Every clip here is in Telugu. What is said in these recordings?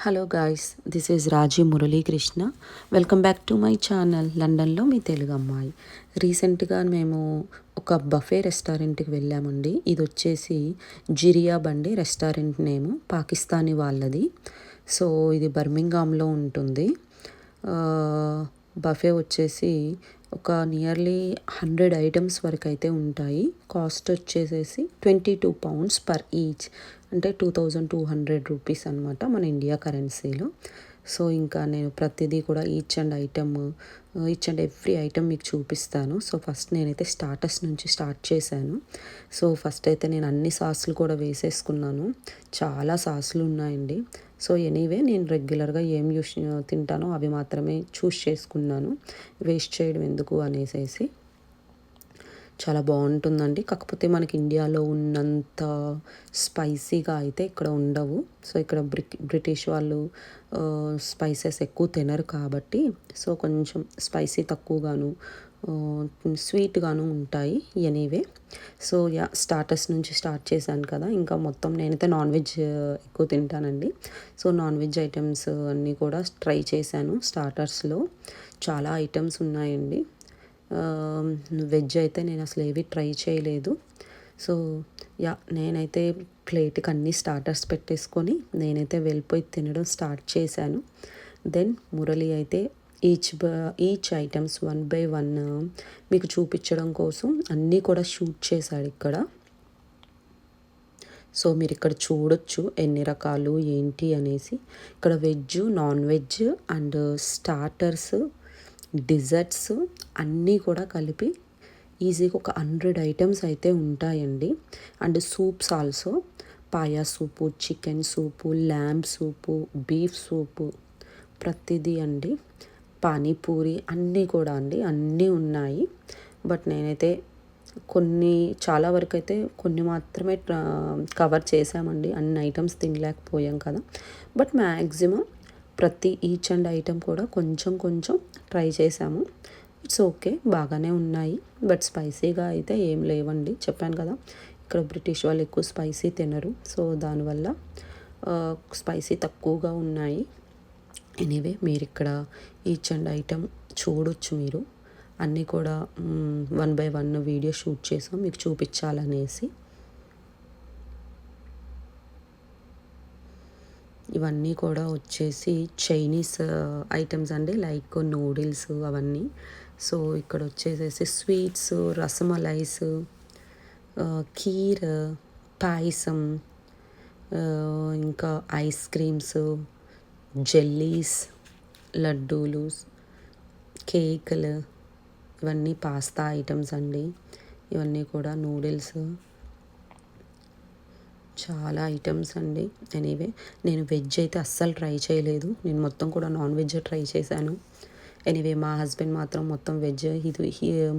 Hello guys this is Raji Muralikrishna welcome back to my channel లండన్లో మీ తెలుగు అమ్మాయి. రీసెంట్గా మేము ఒక బఫే రెస్టారెంట్కి వెళ్ళామండి. ఇది వచ్చేసి జిరియా బండి రెస్టారెంట్ నేము పాకిస్తానీ వాళ్ళది. సో ఇది బర్మింగామ్లో ఉంటుంది. బఫే వచ్చేసి ఒక నియర్లీ హండ్రెడ్ ఐటమ్స్ వరకు అయితే ఉంటాయి. కాస్ట్ వచ్చేసేసి twenty two pounds per each అంటే two thousand two hundred rupees అనమాట మన ఇండియా కరెన్సీలో. సో ఇంకా నేను ప్రతిదీ కూడా each and item each and every item మీకు చూపిస్తాను. సో ఫస్ట్ నేనైతే స్టార్టర్స్ నుంచి స్టార్ట్ చేశాను. సో ఫస్ట్ అయితే నేను అన్ని సాసులు కూడా వేసేసుకున్నాను. చాలా సాసులు ఉన్నాయండి. సో ఎనీవే నేను రెగ్యులర్గా ఏం యూస్ తింటానో అవి మాత్రమే చూస్ చేసుకున్నాను. వేస్ట్ చేయడం ఎందుకు అనేసేసి. చాలా బాగుంటుందండి. కాకపోతే మనకి ఇండియాలో ఉన్నంత స్పైసీగా అయితే ఇక్కడ ఉండవు. సో ఇక్కడ బ్రిటిష్ వాళ్ళు స్పైసెస్ ఎక్కువ తినరు కాబట్టి సో కొంచెం స్పైసీ తక్కువగాను స్వీట్గాను ఉంటాయి ఎనీవే. సో యా స్టార్టర్స్ నుంచి స్టార్ట్ చేశాను కదా. ఇంకా మొత్తం నేనైతే నాన్ వెజ్ ఎక్కువ తింటానండి. సో నాన్ వెజ్ ఐటమ్స్ అన్నీ కూడా ట్రై చేశాను స్టార్టర్స్లో. చాలా ఐటమ్స్ ఉన్నాయండి. వెజ్ అయితే నేను అసలు ఏవి ట్రై చేయలేదు. సో యా నేనైతే ప్లేట్కి అన్ని స్టార్టర్స్ పెట్టేసుకొని నేనైతే వెళ్ళిపోయి తినడం స్టార్ట్ చేశాను. దెన్ మురళి అయితే ఈచ్ బ each items one by one మీకు చూపించడం కోసం అన్నీ కూడా షూట్ చేశాడు ఇక్కడ. సో మీరు ఇక్కడ చూడొచ్చు ఎన్ని రకాలు ఏంటి అనేసి. ఇక్కడ veg non veg and starters desserts అన్నీ కూడా కలిపి ఈజీగా ఒక హండ్రెడ్ ఐటమ్స్ అయితే ఉంటాయండి. And soups also paya soup chicken soup lamb soup beef soup ప్రతిదీ అండి. పానీపూరి అన్నీ కూడా అండి అన్నీ ఉన్నాయి. బట్ నేనైతే కొన్ని చాలా వరకు అయితే కొన్ని మాత్రమే కవర్ చేసామండి అన్ని ఐటమ్స్ తినలేకపోయాం కదా. బట్ మ్యాక్సిమం ప్రతి ఈచ్ అండ్ ఐటమ్ కూడా కొంచెం కొంచెం ట్రై చేశాము. ఇట్స్ ఓకే బాగానే ఉన్నాయి. బట్ స్పైసీగా అయితే ఏం లేవండి. చెప్పాను కదా ఇక్కడ బ్రిటిష్ వాళ్ళు ఎక్కువ స్పైసీ తినరు. సో దానివల్ల స్పైసీ తక్కువగా ఉన్నాయి. ఎనీవే మీరు ఇక్కడ ఈచ్ అండ్ ఐటమ్ చూడొచ్చు మీరు. అన్నీ కూడా one by one video shoot చేసాం. మీకు చూపించాలనేసి. ఇవన్నీ కూడా వచ్చేసి చైనీస్ ఐటమ్స్ అండి. లైక్ నూడిల్స్ అవన్నీ. సో ఇక్కడ వచ్చేసేసి స్వీట్స్ రసమలైస్ కీర్ పాయసం ఇంకా ఐస్ క్రీమ్స్ జెల్లీస్ లడ్డూలు కేకులు ఇవన్నీ పాస్తా ఐటమ్స్ అండి. ఇవన్నీ కూడా నూడిల్స్ చాలా ఐటమ్స్ అండి. ఎనీవే నేను వెజ్ అయితే అస్సలు ట్రై చేయలేదు. నేను మొత్తం కూడా నాన్ వెజ్ ట్రై చేశాను. ఎనీవే మా హస్బెండ్ మాత్రం మొత్తం వెజ్ ఇది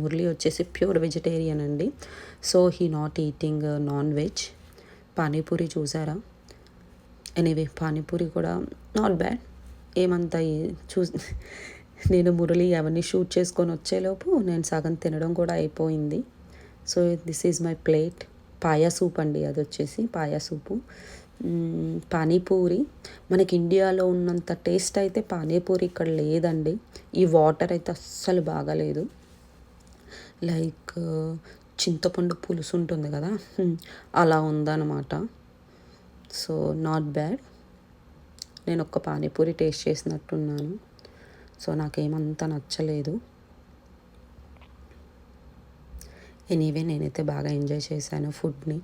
మురళి వచ్చేసి ప్యూర్ వెజిటేరియన్ అండి. So he not eating non veg panipuri చూసారా? ఎనీవే పానీపూరి కూడా నాట్ బ్యాడ్ ఏమంత చూ నేను మురళి అవన్నీ షూట్ చేసుకొని వచ్చేలోపు నేను సగం తినడం కూడా అయిపోయింది. So this is my plate paya soup అండి అది వచ్చేసి పాయా సూపు పానీపూరి. మనకి ఇండియాలో ఉన్నంత టేస్ట్ అయితే పానీపూరి ఇక్కడ లేదండి. ఈ వాటర్ అయితే అస్సలు బాగాలేదు. లైక్ చింతపండు పులుసు ఉంటుంది కదా అలా ఉందన్నమాట. So not bad. నేను ఒక్క పానీపూరి టేస్ట్ చేసినట్టున్నాను. సో నాకేమంత నచ్చలేదు. ఎనీవే నేనైతే బాగా ఎంజాయ్ చేశాను ఫుడ్ని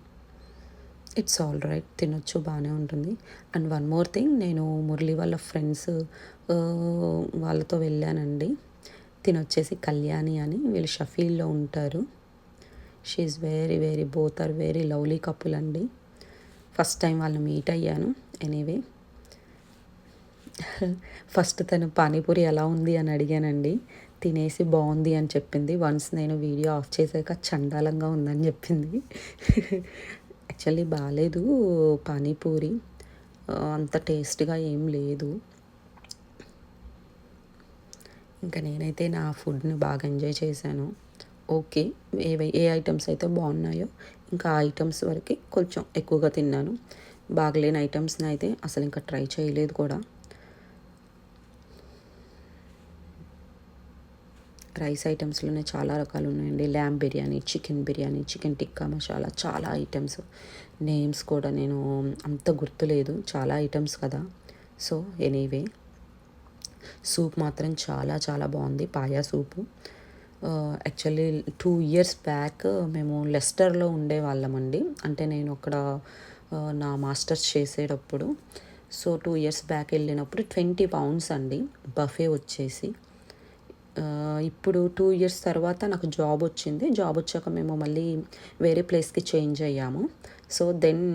ఇట్స్ ఆల్ రైట్ తినొచ్చు బాగానే ఉంటుంది. అండ్ వన్ మోర్ థింగ్ నేను మురళి వాళ్ళ ఫ్రెండ్స్ వాళ్ళతో వెళ్ళానండి. తినొచ్చేసి కళ్యాణి అని. వీళ్ళు షఫీల్లో ఉంటారు. She very very both are very lovely couple అండి. ఫస్ట్ టైం వాళ్ళని మీట్ అయ్యాను. ఎనీవే ఫస్ట్ తను పానీపూరి ఎలా ఉంది అని అడిగానండి. తినేసి బాగుంది అని చెప్పింది. వన్స్ నేను వీడియో ఆఫ్ చేశాక చండాలంగా ఉందని చెప్పింది. యాక్చువల్లీ బాగాలేదు పానీపూరి. అంత టేస్ట్గా ఏం లేదు. ఇంకా నేనైతే నా ఫుడ్ని బాగా ఎంజాయ్ చేశాను. ఓకే ఏవై ఏ ఐటమ్స్ అయితే బాగున్నాయో ఇంకా ఆ ఐటమ్స్ వరకు కొంచెం ఎక్కువగా తిన్నాను. బాగలేని ఐటమ్స్ని అయితే అసలు ఇంకా ట్రై చేయలేదు కూడా. రైస్ ఐటమ్స్లోనే చాలా రకాలు ఉన్నాయండి lamb biryani chicken biryani chicken tikka masala చాలా ఐటమ్స్. నేమ్స్ కూడా నేను అంత గుర్తులేదు. చాలా ఐటమ్స్ కదా. So anyway. సూప్ మాత్రం చాలా చాలా బాగుంది. Paya soup. Actually two years back మేము లెస్టర్లో ఉండేవాళ్ళమండి. అంటే నేను అక్కడ నా మాస్టర్స్ చేసేటప్పుడు. సో టూ ఇయర్స్ బ్యాక్ వెళ్ళినప్పుడు ట్వంటీ పౌండ్స్ అండి బఫే వచ్చేసి. ఇప్పుడు టూ ఇయర్స్ తర్వాత నాకు జాబ్ వచ్చింది. జాబ్ వచ్చాక మేము మళ్ళీ వేరే ప్లేస్కి చేంజ్ అయ్యాము. సో దెన్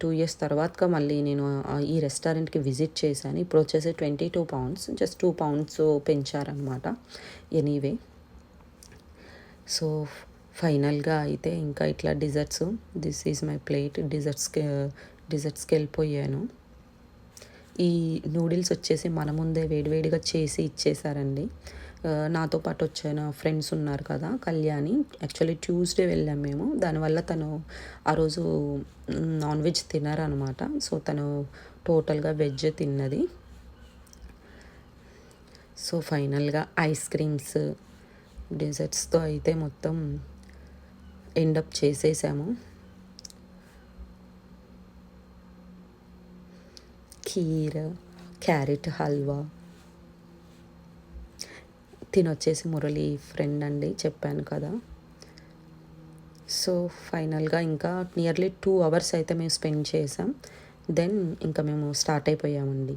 టూ ఇయర్స్ తర్వాత మళ్ళీ నేను ఈ రెస్టారెంట్కి విజిట్ చేశాను. ఇప్పుడు వచ్చేసి twenty two pounds just two pounds పెంచారనమాట anyway so ఫైనల్గా అయితే ఇంకా ఇట్లా desserts this is my plate డిజర్ట్స్కి డిజర్ట్స్కి వెళ్ళిపోయాను. ఈ నూడిల్స్ వచ్చేసి మన ముందే వేడివేడిగా చేసి ఇచ్చేసారండి నాతో పాటు వచ్చిన ఫ్రెండ్స్ ఉన్నారు కదా కళ్యాణి. యాక్చువల్లీ ట్యూస్డే వెళ్ళాం మేము. దానివల్ల తను ఆ రోజు నాన్ వెజ్ తినారనమాట. సో తను టోటల్గా వెజ్ తిన్నది. సో ఫైనల్గా ఐస్ క్రీమ్స్ డెజర్ట్స్తో అయితే మొత్తం ఎండప్ చేసేసాము. కీర క్యారెట్ హల్వా. తినొచ్చేసి మురళి ఫ్రెండ్ అండి చెప్పాను కదా. సో ఫైనల్గా ఇంకా నియర్లీ టూ అవర్స్ అయితే మేము స్పెండ్ చేసాం దెన్ ఇంకా మేము స్టార్ట్ అయిపోయామండి.